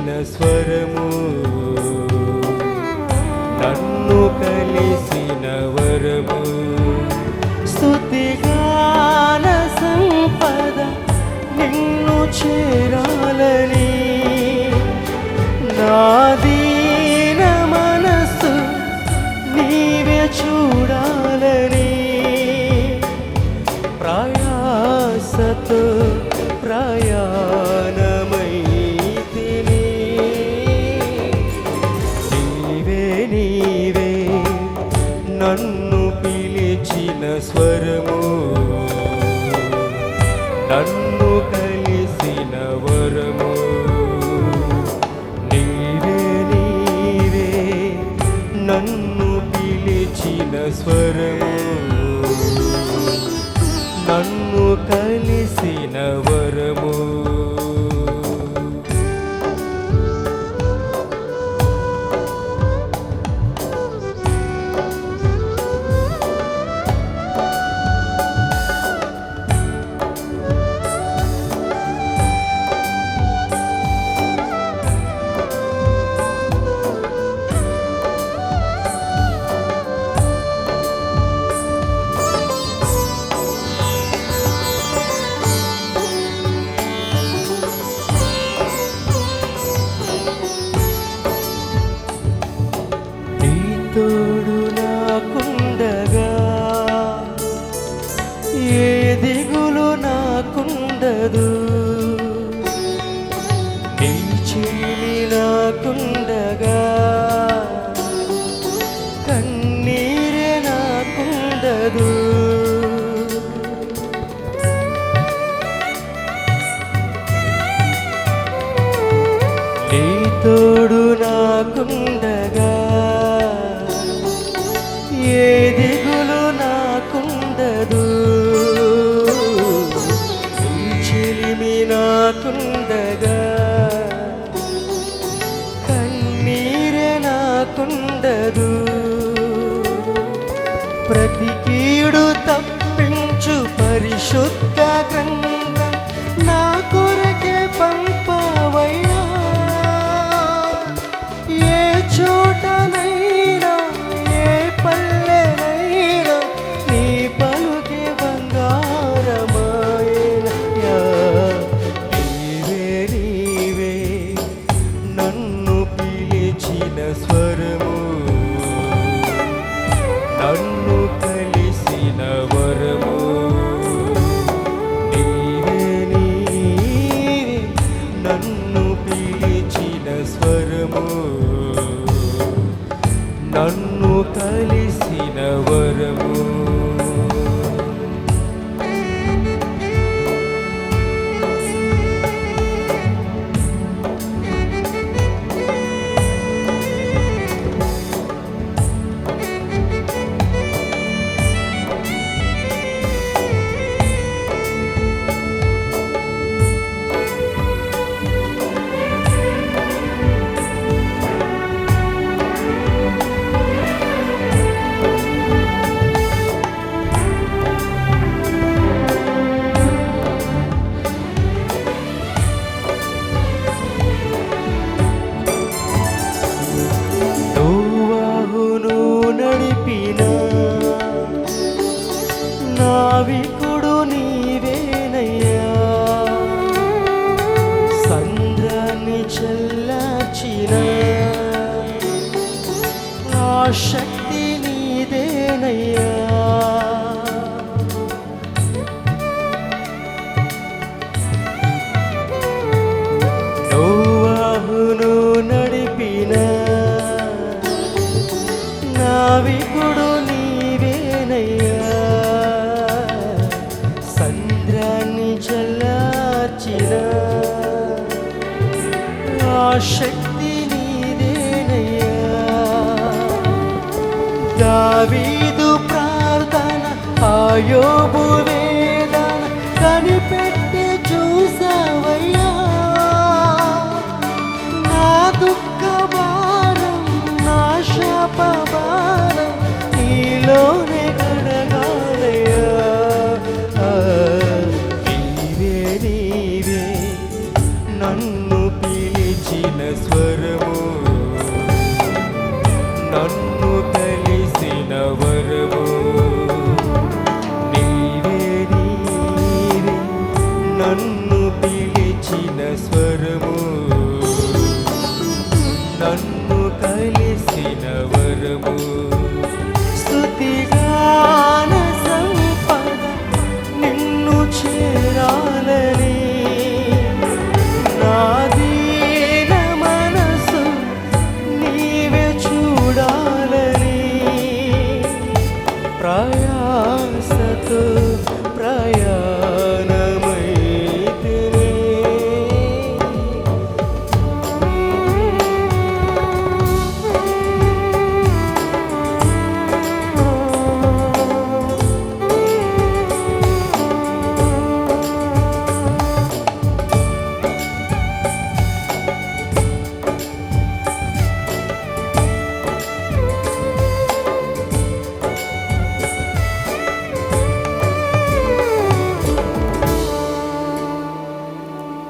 నిన్న స్వరము. నన్ను కలిసిన వరము. స్థుతిగాన సంపద నిన్ను చేరాలని Christmas. నాకుండదు. చెయ్యి నాకుండగా కన్నీరే నాకుండదు. నీ తోడు నాకుండగా పంపినా నావికుడు నీవేనయ్యా. సంద్రాన్ని చల్లార్చిన. ఆ శక్తి నీదేనయ్యా. భావికుడు నీవేనయ్యా. సంద్రాన్ని చల్లార్చిన. ఆ శక్తి నీదేనయ్యా. ప్రార్థన ఆయోబు వేదన కనిపెట్టు నన్ను కలిసిన వరము